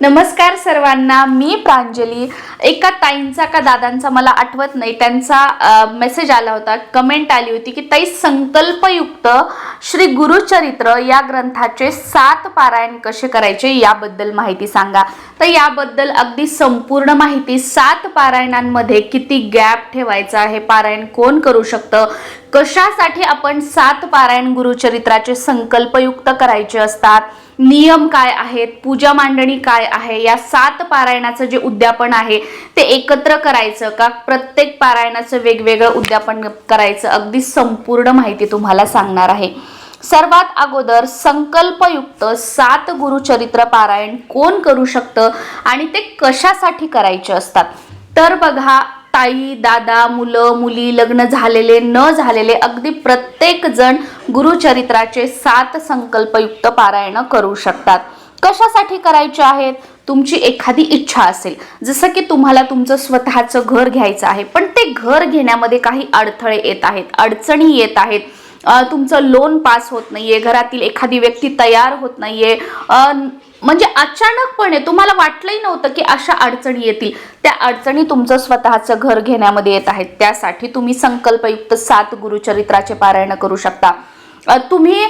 नमस्कार सर्वांना मी प्रांजली. एका ताईंचा का दादांचा मला आठवत नाही. त्यांचा मेसेज आला होता कमेंट आली होती की ताई संकल्पयुक्त श्री गुरुचरित्र या ग्रंथाचे सात पारायण कसे करायचे याबद्दल माहिती सांगा. तर याबद्दल अगदी संपूर्ण माहिती सात पारायणांमध्ये किती गॅप ठेवायचा हे पारायण कोण करू शकतं? कशासाठी आपण सात पारायण गुरुचरित्राचे संकल्पयुक्त करायचे असतात? नियम काय आहेत? पूजा मांडणी काय आहे? या सात पारायणाचं जे उद्यापन आहे ते एकत्र करायचं का? प्रत्येक पारायणाचं वेगवेगळं उद्यापन करायचं? अगदी संपूर्ण माहिती तुम्हाला सांगणार आहे. सर्वात अगोदर संकल्पयुक्त सात गुरुचरित्र पारायण कोण करू शकतं आणि ते कशासाठी करायचे असतात? तर बघा ताई दादा मुलं मुली लग्न झालेले न झालेले अगदी प्रत्येक जण गुरुचरित्राचे सात संकल्पयुक्त पारायण करू शकतात. कशासाठी करायचे आहेत? तुमची एखादी इच्छा असेल. जसं की तुम्हाला तुमचं स्वतःचं घर घ्यायचं आहे पण ते घर घेण्यामध्ये काही अडथळे येत आहेत अडचणी येत आहेत. तुमचं लोन पास होत नाहीये घरातील एखादी व्यक्ती तयार होत नाहीये. आहे म्हणजे अचानकपणे तुम्हाला वाटलंही नव्हतं की अशा अडचणी येतील. त्या अडचणी तुमचं स्वतःचं घर घेण्यामध्ये येत आहेत. त्यासाठी तुम्ही संकल्पयुक्त सात गुरुचरित्राचे पारायण करू शकता. तुम्ही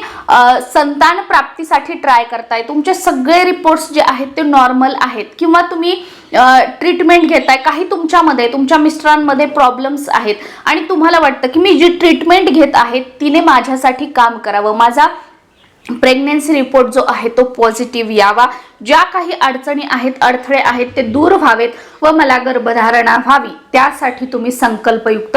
संतान प्राप्तीसाठी ट्राय करताय. तुमचे सगळे रिपोर्ट्स जे आहेत ते नॉर्मल आहेत. किंवा तुम्ही ट्रीटमेंट घेताय. काही तुमच्यामध्ये तुमच्या मिस्टरांमध्ये प्रॉब्लेम्स आहेत. आणि तुम्हाला वाटतं की मी जी ट्रीटमेंट घेत आहे तिने माझ्यासाठी काम करावं. माझा प्रेग्नेन्सी रिपोर्ट जो आहे तो पॉझिटिव्ह यावा. ज्या काही अडचणी आहेत अडथळे आहेत ते दूर व्हावेत व मला गर्भधारणा व्हावी. त्यासाठी तुम्ही संकल्पयुक्त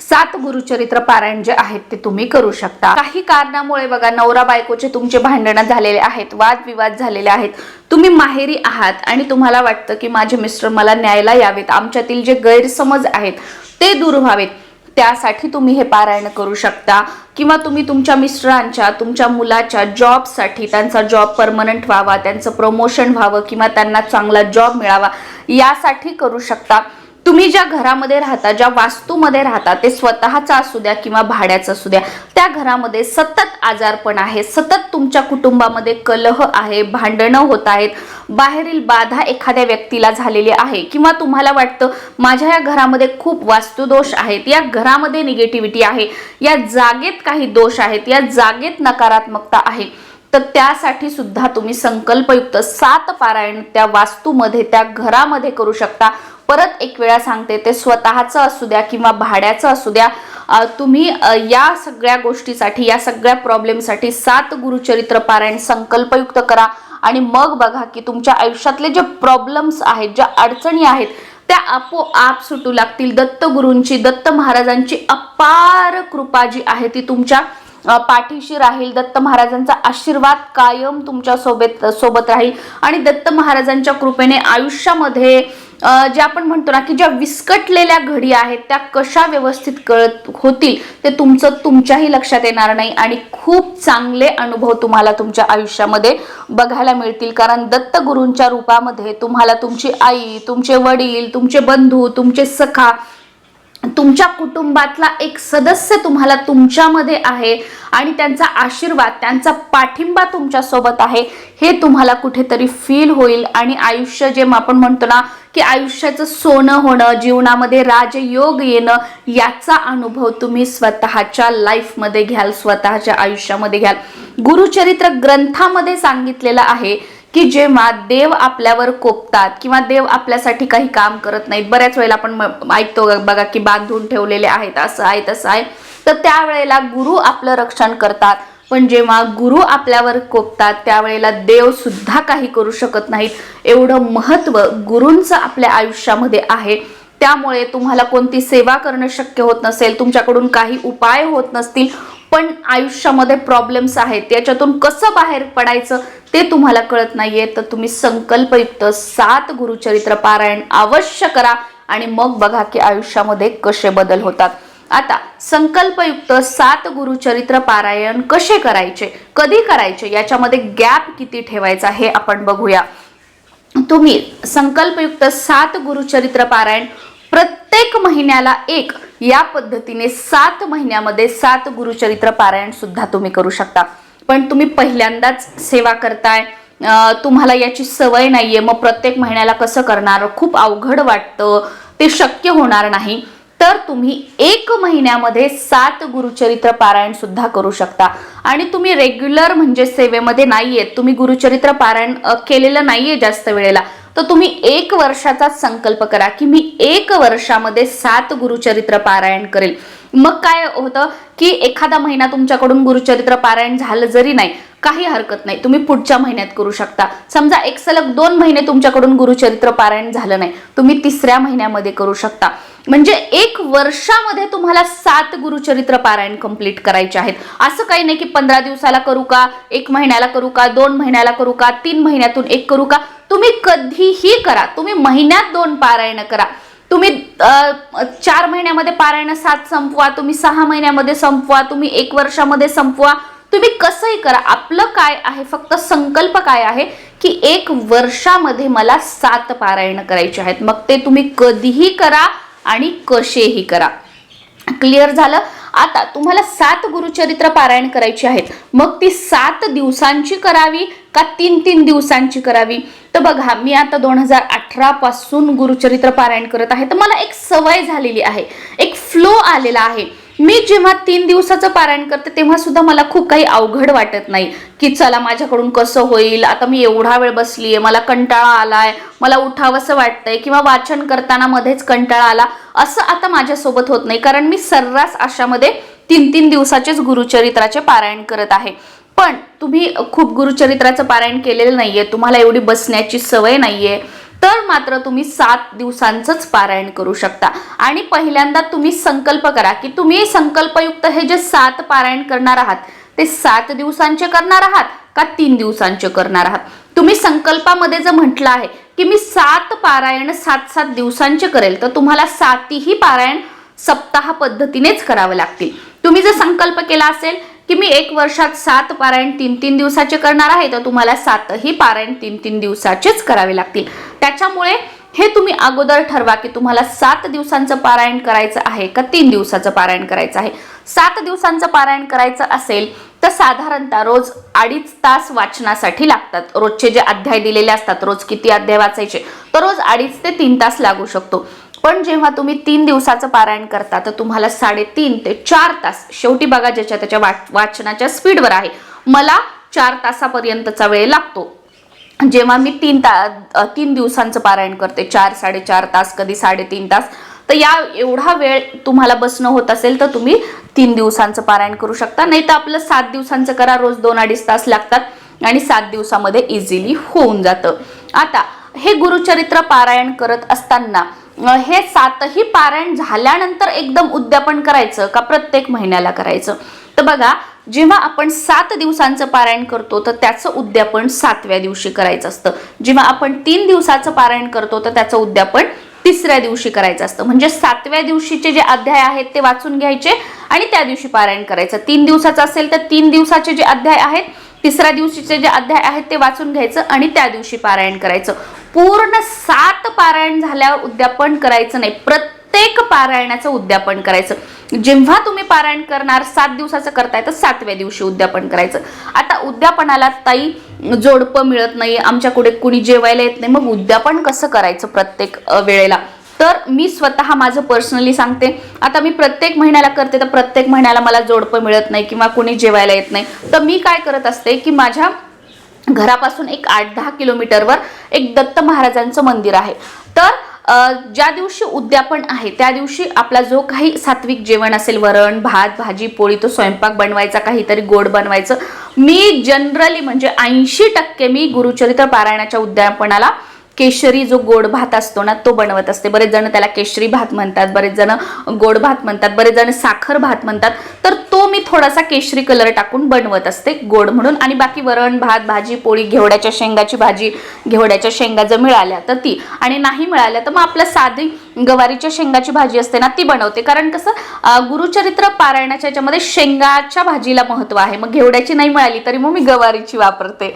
सात गुरुचरित्र पारायण जे आहेत ते तुम्ही करू शकता. काही कारणामुळे बघा नवरा बायकोचे तुमचे भांडणं झालेले आहेत वादविवाद झालेले आहेत. तुम्ही माहेरी आहात आणि तुम्हाला वाटतं की माझे मिस्टर मला न्यायला यावेत. आमच्यातील जे गैरसमज आहेत ते दूर व्हावेत. त्यासाठी तुम्ही हे पारायण करू शकता. किंवा तुम्ही तुमच्या मिस्टरांच्या तुमच्या मुलाच्या जॉबसाठी त्यांचा जॉब परमनंट व्हावा त्यांचं प्रमोशन व्हावं किंवा त्यांना चांगला जॉब मिळावा यासाठी करू शकता. तुम्ही ज्या घरामध्ये राहता ज्या वास्तूमध्ये राहता ते स्वतःचं असू द्या किंवा भाड्याचं असू द्या त्या घरामध्ये सतत आजारपण आहे सतत तुमच्या कुटुंबामध्ये कलह आहे भांडणं होत आहेत बाहेरील बाधा एखाद्या व्यक्तीला झालेली आहे किंवा तुम्हाला वाटतं माझ्या या घरामध्ये खूप वास्तुदोष आहेत या घरामध्ये निगेटिव्हिटी आहे या जागेत काही दोष आहेत या जागेत नकारात्मकता आहे तर त्यासाठी सुद्धा तुम्ही संकल्पयुक्त सात पारायण त्या वास्तूमध्ये त्या घरामध्ये करू शकता. परत एक वेळा सांगते ते स्वतःचं असू द्या किंवा भाड्याचं असू द्या तुम्ही या सगळ्या गोष्टीसाठी या सगळ्या प्रॉब्लेमसाठी सात गुरुचरित्र पारायण संकल्पयुक्त करा आणि मग बघा की तुमच्या आयुष्यातले जे प्रॉब्लेम्स आहेत ज्या अडचणी आहेत त्या आपोआप सुटू लागतील. दत्तगुरूंची दत्त महाराजांची अपार कृपा जी आहे ती तुमच्या पाठीशी राहील. दत्त महाराजांचा आशीर्वाद कायम तुमच्यासोबत सोबत राहील. आणि दत्त महाराजांच्या कृपेने आयुष्यामध्ये जे आपण म्हणतो ना की ज्या विस्कटलेल्या घडी आहेत त्या कशा व्यवस्थित कळत होतील ते तुमचं तुमच्याही लक्षात येणार नाही आणि खूप चांगले अनुभव तुम्हाला तुमच्या आयुष्यामध्ये बघायला मिळतील. कारण दत्त गुरूंच्या रूपामध्ये तुम्हाला तुमची आई तुमचे वडील तुमचे बंधू तुमचे सखा तुमच्या कुटुंबातला एक सदस्य तुम्हाला तुमच्यामध्ये आहे आणि त्यांचा आशीर्वाद त्यांचा पाठिंबा तुमच्यासोबत आहे हे तुम्हाला कुठेतरी फील होईल. आणि आयुष्य जे आपण म्हणतो ना की आयुष्याचं सोनं होणं जीवनामध्ये राजयोग येणं याचा अनुभव तुम्ही स्वतःच्या लाईफमध्ये घ्याल स्वतःच्या आयुष्यामध्ये घ्याल. गुरुचरित्र ग्रंथामध्ये सांगितलेलं आहे की जेव्हा देव आपल्यावर कोपतात किंवा देव आपल्यासाठी काही काम करत नाहीत बऱ्याच वेळेला आपण ऐकतो बघा की बांधून ठेवलेले आहेत असं आहे तसं आहे. तर त्यावेळेला गुरु आपलं रक्षण करतात. पण जेव्हा गुरु आपल्यावर कोपतात त्यावेळेला देव सुद्धा काही करू शकत नाहीत. एवढं महत्त्व गुरूंचं आपल्या आयुष्यामध्ये आहे. त्यामुळे तुम्हाला कोणती सेवा करणं शक्य होत नसेल तुमच्याकडून काही उपाय होत नसतील पण आयुष्यामध्ये प्रॉब्लेम्स आहेत. याच्यातून कसं बाहेर पडायचं ते तुम्हाला कळत नाहीये. तर तुम्ही संकल्पयुक्त सात गुरुचरित्र पारायण अवश्य करा आणि मग बघा की आयुष्यामध्ये कसे बदल होतात. आता संकल्पयुक्त सात गुरुचरित्र पारायण कसे करायचे कधी करायचे याच्यामध्ये गॅप किती ठेवायचा हे आपण बघूया. तुम्ही संकल्पयुक्त सात गुरुचरित्र पारायण प्रत्येक महिन्याला एक या पद्धतीने सात महिन्यामध्ये सात गुरुचरित्र पारायण सुद्धा तुम्ही करू शकता. पण तुम्ही पहिल्यांदाच सेवा करताय तुम्हाला याची सवय नाहीये मग प्रत्येक महिन्याला कसं करणार खूप अवघड वाटतं ते शक्य होणार नाही तर तुम्ही एक महिन्यामध्ये सात गुरुचरित्र पारायण सुद्धा करू शकता. आणि तुम्ही रेग्युलर म्हणजे सेवेमध्ये नाहीयेत तुम्ही गुरुचरित्र पारायण केलेलं नाहीये जास्त वेळेला तर तुम्ही एक वर्षाचा संकल्प करा की मी एक वर्षामध्ये सात गुरुचरित्र पारायण करेल. मग काय होतं की एखादा महिना तुमच्याकडून गुरुचरित्र पारायण झालं जरी नाही काही हरकत नाही. तुम्ही पुढच्या महिन्यात करू शकता. समजा एक सलग दोन महिने तुमच्याकडून गुरुचरित्र पारायण झालं नाही. तुम्ही तिसऱ्या महिन्यामध्ये करू शकता. म्हणजे एक वर्षामध्ये तुम्हाला सात गुरुचरित्र पारायण कंप्लीट करायचे आहेत. असं काही नाही की पंधरा दिवसाला करू का एक महिन्याला करू का दोन महिन्याला करू का तीन महिन्यातून एक करू का. तुम्ही कधीही करा. तुम्ही महिन्यात दोन पारायण करा. तुम्ही चार महिन्यामध्ये पारायण सात संपवा तुम्ही सहा महिन्यामध्ये संपवा तुम्ही एक वर्षामध्ये संपवा. तुम्ही कसंही करा. आपलं काय आहे? फक्त संकल्प काय आहे? की एक वर्षामध्ये मला सात पारायण करायचे आहेत. मग ते तुम्ही कधीही करा आणि कसेही करा. क्लिअर झालं? आता तुम्हाला सात गुरुचरित्र पारायण करायची आहेत. मग ती सात दिवसांची करावी का तीन तीन दिवसांची करावी? तर बघा मी आता दोन हजार अठरापासून गुरुचरित्र पारायण करत आहे. तर मला एक सवय झालेली आहे. एक फ्लो आलेला आहे. मी जेव्हा तीन दिवसाचं पारायण करते तेव्हा सुद्धा मला खूप काही अवघड वाटत नाही की चला माझ्याकडून कसं होईल आता मी एवढा वेळ बसली आहे मला कंटाळा आलाय मला उठावंसं वाटतंय किंवा वाचन करताना मध्येच कंटाळा आला असं आता माझ्यासोबत होत नाही. कारण मी सर्रास अशामध्ये तीन तीन दिवसाचेच गुरुचरित्राचे पारायण करत आहे. पण तुम्ही खूप गुरुचरित्राचं पारायण केलेलं नाहीये तुम्हाला एवढी बसण्याची सवय नाहीये तर मात्र तुम्ही सात दिवसांचंच पारायण करू शकता. आणि पहिल्यांदा तुम्ही संकल्प करा की तुम्ही संकल्पयुक्त हे जे सात पारायण करणार आहात ते सात दिवसांचे करणार आहात का तीन दिवसांचे करणार आहात? तुम्ही संकल्पामध्ये जर म्हटलं आहे की मी सात पारायण सात सात दिवसांचे करेल तर तुम्हाला सातीही पारायण सप्ताह पद्धतीनेच करावं लागतील. तुम्ही जर संकल्प केला असेल की मी एक वर्षात सात पारायण तीन तीन दिवसाचे करणार आहे तर तुम्हाला सातही पारायण तीन तीन दिवसाचेच करावे लागतील. त्याच्यामुळे हे तुम्ही अगोदर ठरवा की तुम्हाला सात दिवसांचं पारायण करायचं आहे का तीन दिवसाचं पारायण करायचं आहे. सात दिवसांचं पारायण करायचं असेल तर साधारणतः रोज अडीच तास वाचनासाठी लागतात. रोजचे जे अध्याय दिलेले असतात रोज किती अध्याय वाचायचे तर रोज अडीच ते तीन तास लागू शकतो. पण जेव्हा तुम्ही तीन दिवसाचं पारायण करता तर तुम्हाला साडेतीन ते चार तास शेवटी बघा ज्याच्या त्याच्या वाच वाचनाच्या स्पीडवर आहे. मला चार तासापर्यंतचा वेळ लागतो. जेव्हा मी तीन ता तीन दिवसांचं पारायण करते चार साडेचार तास कधी साडेतीन तास तर या एवढा वेळ तुम्हाला बसणं होत असेल तर तुम्ही तीन दिवसांचं पारायण करू शकता. नाही तर आपलं सात दिवसांचं करा रोज दोन अडीच तास लागतात आणि सात दिवसामध्ये इझिली होऊन जातं. आता हे गुरुचरित्र पारायण करत असताना हे सातही पारायण झाल्यानंतर एकदम उद्यापन करायचं का प्रत्येक महिन्याला करायचं? तर बघा जेव्हा आपण सात दिवसांचं पारायण करतो तर त्याचं उद्यापन सातव्या दिवशी करायचं असतं. जेव्हा आपण तीन दिवसाचं पारायण करतो तर त्याचं उद्यापन तिसऱ्या दिवशी करायचं असतं. म्हणजे सातव्या दिवशीचे जे अध्याय आहेत ते वाचून घ्यायचे आणि त्या दिवशी पारायण करायचं. तीन दिवसाचं असेल तर तीन दिवसाचे जे अध्याय आहेत तिसऱ्या दिवशीचे जे अध्याय आहेत ते वाचून घ्यायचं आणि त्या दिवशी पारायण करायचं. पूर्ण सात पारायण झाल्यावर उद्यापन करायचं नाही. प्रत्येक पारायणाचं उद्यापन करायचं. जेव्हा तुम्ही पारायण करणार सात दिवसाचं करताय तर सातव्या दिवशी उद्यापन करायचं. आता उद्यापनाला ताई जोडपं मिळत नाही आमच्याकडे कुणी जेवायला येत नाही मग उद्यापन कसं करायचं प्रत्येक वेळेला? तर मी स्वतः माझं पर्सनली सांगते. आता मी प्रत्येक महिन्याला करते तर प्रत्येक महिन्याला मला जोडपं मिळत नाही किंवा कुणी जेवायला येत नाही. तर मी काय करत असते की माझ्या घरापासून एक आठ दहा किलोमीटरवर एक दत्त महाराजांचं मंदिर आहे. तर ज्या दिवशी उद्यापन आहे त्या दिवशी आपला जो काही सात्विक जेवण असेल वरण भात भाजी पोळी तो स्वयंपाक बनवायचा काहीतरी गोड बनवायचं मी जनरली म्हणजे ऐंशी टक्के मी गुरुचरित्र पारायणाच्या उद्यापनाला केशरी जो गोड भात असतो ना तो बनवत असते. बरेच जण त्याला केशरी भात म्हणतात बरेच जण गोड भात म्हणतात बरेच जण साखर भात म्हणतात. तर तो मी थोडासा केशरी कलर टाकून बनवत असते गोड म्हणून. आणि बाकी वरण भात भाजी पोळी घेवड्याच्या शेंगाची भाजी घेवड्याच्या शेंगा जर मिळाल्या तर ती. आणि नाही मिळाल्या तर मग आपलं साधी गवारीच्या शेंगाची भाजी असते ना ती बनवते. कारण कसं गुरुचरित्र पारायणाच्या याच्यामध्ये शेंगाच्या भाजीला महत्त्व आहे. मग घेवड्याची नाही मिळाली तरी मग मी गवारीची वापरते.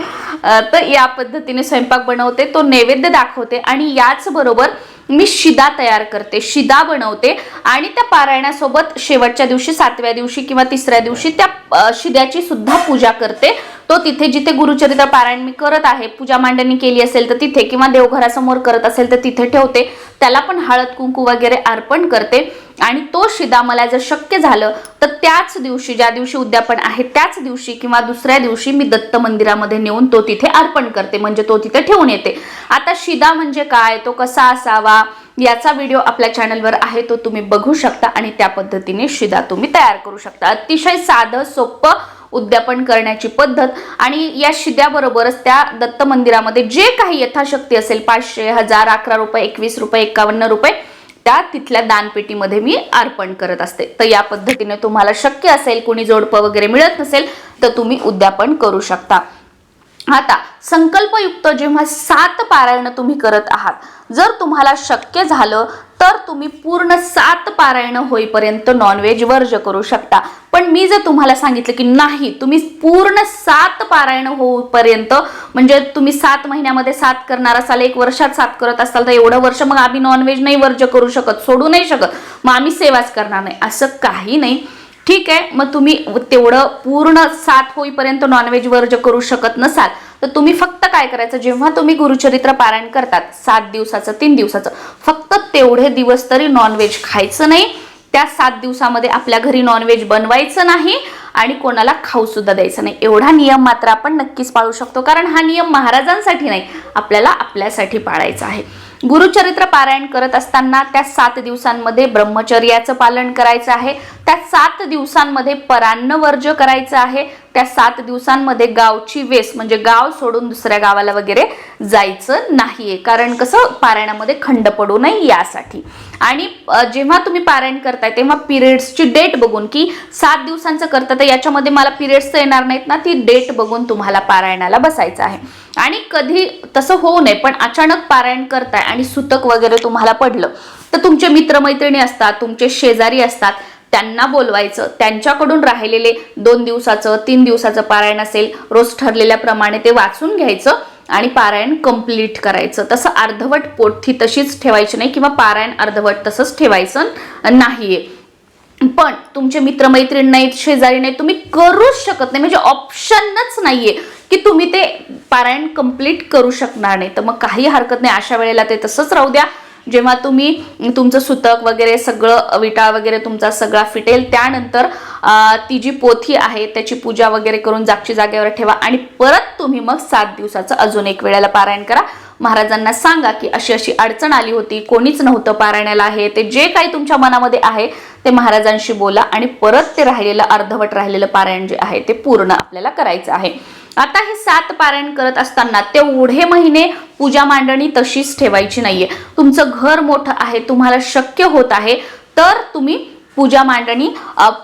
तर या पद्धतीने स्वयंपाक बनवते तो नैवेद्य दाखवते आणि याच बरोबर मी शिदा तयार करते. शिदा बनवते आणि त्या पारायणासोबत शेवटच्या दिवशी सातव्या दिवशी किंवा तिसऱ्या दिवशी त्या शिद्याची सुद्धा पूजा करते. तो तिथे जिथे गुरुचरित्र पारायण मी करत आहे पूजा मांडणी केली असेल तर तिथे किंवा देवघरासमोर करत असेल तर तिथे ठेवते. त्याला पण हळद कुंकू वगैरे अर्पण करते. आणि तो शिदा मला जर शक्य झालं तर त्याच दिवशी ज्या दिवशी उद्यापन आहे त्याच दिवशी किंवा दुसऱ्या दिवशी मी दत्त मंदिरामध्ये नेऊन तो तिथे अर्पण करते. म्हणजे तो तिथे ठेवून येते. आता शिदा म्हणजे काय? तो कसा असावा? याचा व्हिडिओ आपल्या चॅनलवर आहे तो तुम्ही बघू शकता आणि त्या पद्धतीने शिदा तुम्ही तयार करू शकता. अतिशय साधं सोपं उद्यापन करण्याची पद्धत आणि या शिद्याबरोबरच त्या दत्त मंदिरामध्ये जे काही यथाशक्ती असेल पाचशे हजार अकरा रुपये एकवीस रुपये एकावन्न रुपये त्या तिथल्या दानपेटीमध्ये मी अर्पण करत असते. तर या पद्धतीने तुम्हाला शक्य असेल कुणी जोडपं वगैरे मिळत नसेल तर तुम्ही उद्यापन करू शकता. आता संकल्पयुक्त जेव्हा सात पारायण तुम्ही करत आहात जर तुम्हाला शक्य झालं तर तुम्ही पूर्ण सात पारायण होईपर्यंत नॉनव्हेज वर्ज करू शकता. पण मी जर तुम्हाला सांगितलं की नाही तुम्ही पूर्ण सात पारायण होईपर्यंत म्हणजे तुम्ही सात महिन्यामध्ये सात करणार असाल एक वर्षात सात करत असाल तर एवढं वर्ष मग आम्ही नॉनव्हेज नाही वर्ज करू शकत सोडू नाही शकत. मग आम्ही सेवाच करणार नाही. असं काही नाही. ठीक आहे मग तुम्ही तेवढं पूर्ण सात होईपर्यंत नॉनव्हेज वर्ज करू शकत नसाल तर तुम्ही फक्त काय करायचं जेव्हा तुम्ही गुरुचरित्र पारायण करतात सात दिवसाचं तीन दिवसाचं फक्त तेवढे दिवस तरी नॉनव्हेज खायचं नाही. त्या सात दिवसामध्ये आपल्या घरी नॉनव्हेज बनवायचं नाही आणि कोणाला खाऊ सुद्धा द्यायचं नाही. एवढा नियम मात्र आपण नक्कीच पाळू शकतो कारण हा नियम महाराजांसाठी नाही आपल्याला आपल्यासाठी पाळायचा आहे. गुरुचरित्र पारायण करत असताना त्या सात दिवसांमध्ये ब्रह्मचर्याचं पालन करायचं आहे. त्या सात दिवसांमध्ये परान्न वर्ज करायचं आहे. त्या सात दिवसांमध्ये गावची वेस म्हणजे गाव सोडून दुसऱ्या गावाला वगैरे जायचं नाहीये. कारण कसं पारायणामध्ये खंड पडू नये यासाठी. आणि जेव्हा तुम्ही पारायण करताय तेव्हा पिरियड्सची डेट बघून की सात दिवसांचं करता तर याच्यामध्ये मला पिरियड्स येणार नाहीत ना ती डेट बघून तुम्हाला पारायणाला बसायचं आहे. आणि कधी तसं होऊ नये पण अचानक पारायण करताय आणि सुतक वगैरे तुम्हाला पडलं तर तुमचे मित्रमैत्रिणी असतात तुमचे शेजारी असतात त्यांना बोलवायचं. त्यांच्याकडून राहिलेले दोन दिवसाचं तीन दिवसाचं पारायण असेल रोज ठरलेल्याप्रमाणे ते वाचून घ्यायचं आणि पारायण कंप्लीट करायचं. तसं अर्धवट पोथी तशीच ठेवायची नाही किंवा पारायण अर्धवट तसंच ठेवायचं नाहीये. पण तुमचे मित्रमैत्रीण नाहीत शेजारी नाहीत तुम्ही करूच शकत नाही. म्हणजे ऑप्शनच नाहीये की तुम्ही ते पारायण कंप्लीट करू शकणार नाही. तर मग काही हरकत नाही. अशा वेळेला ते तसंच राहू द्या. जेव्हा तुम्ही तुमचं सुतक वगैरे सगळं विटाळ वगैरे तुमचा सगळा फिटेल त्यानंतर ती जी पोथी आहे त्याची पूजा वगैरे करून जागची जागेवर ठेवा आणि परत तुम्ही मग सात दिवसाचं अजून एक वेळेला पारायण करा. महाराजांना सांगा की अशी अशी अडचण आली होती कोणीच नव्हतं पारायणाला आहे ते जे काही तुमच्या मनामध्ये आहे ते महाराजांशी बोला आणि परत ते राहिलेलं अर्धवट राहिलेलं पारायण जे आहे ते पूर्ण आपल्याला करायचं आहे. आता हे सात पारायण करत असताना तेवढे महिने पूजा मांडणी तशीच ठेवायची नाहीये. तुमचं घर मोठं आहे तुम्हाला शक्य होत आहे तर तुम्ही पूजा मांडणी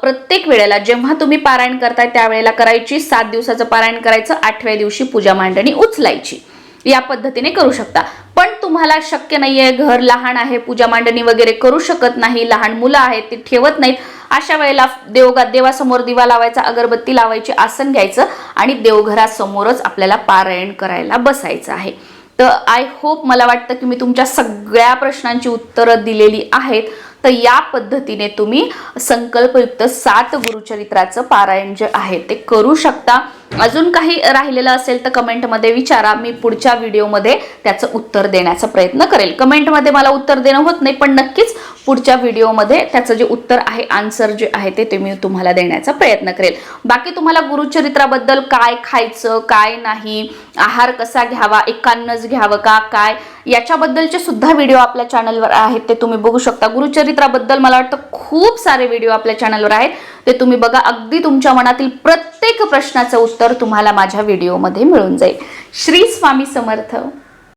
प्रत्येक वेळेला जेव्हा तुम्ही पारायण करताय त्यावेळेला करायची. सात दिवसाचं पारायण करायचं आठव्या दिवशी पूजा मांडणी उचलायची. या पद्धतीने करू शकता. पण तुम्हाला शक्य नाहीये घर लहान आहे पूजा मांडणी वगैरे करू शकत नाही लहान मुलं आहेत ते ठेवत नाहीत. अशा वेळेला देवगा देवासमोर दिवा लावायचा अगरबत्ती लावायची आसन घ्यायचं आणि देवघरासमोरच आपल्याला पारायण करायला बसायचं आहे. तर आय होप मला वाटतं की मी तुमच्या सगळ्या प्रश्नांची उत्तरं दिलेली आहेत. तर या पद्धतीने तुम्ही संकल्पयुक्त सात गुरुचरित्राचं पारायण जे आहे ते करू शकता. अजून काही राहिलेलं असेल तर कमेंटमध्ये विचारा. मी पुढच्या व्हिडिओमध्ये त्याचं उत्तर देण्याचा प्रयत्न करेल. कमेंटमध्ये मला उत्तर देणं होत नाही पण नक्कीच पुढच्या व्हिडिओमध्ये त्याचं जे उत्तर आहे आन्सर जे आहे ते ते मी तुम्हाला देण्याचा प्रयत्न करेल. बाकी तुम्हाला गुरुचरित्राबद्दल काय खायचं काय नाही आहार कसा घ्यावा एकान्नच घ्यावं का काय याच्याबद्दलचे सुद्धा व्हिडिओ आपल्या चॅनलवर आहेत ते तुम्ही बघू शकता. गुरुचरित्राबद्दल मला वाटतं खूप सारे व्हिडिओ आपल्या चॅनलवर आहेत. ते तुम्ही बघा. अगदी तुमच्या मनातील प्रत्येक प्रश्नाचं उत्तर तुम्हाला माझ्या व्हिडिओमध्ये मिळून जाईल. श्री स्वामी समर्थ.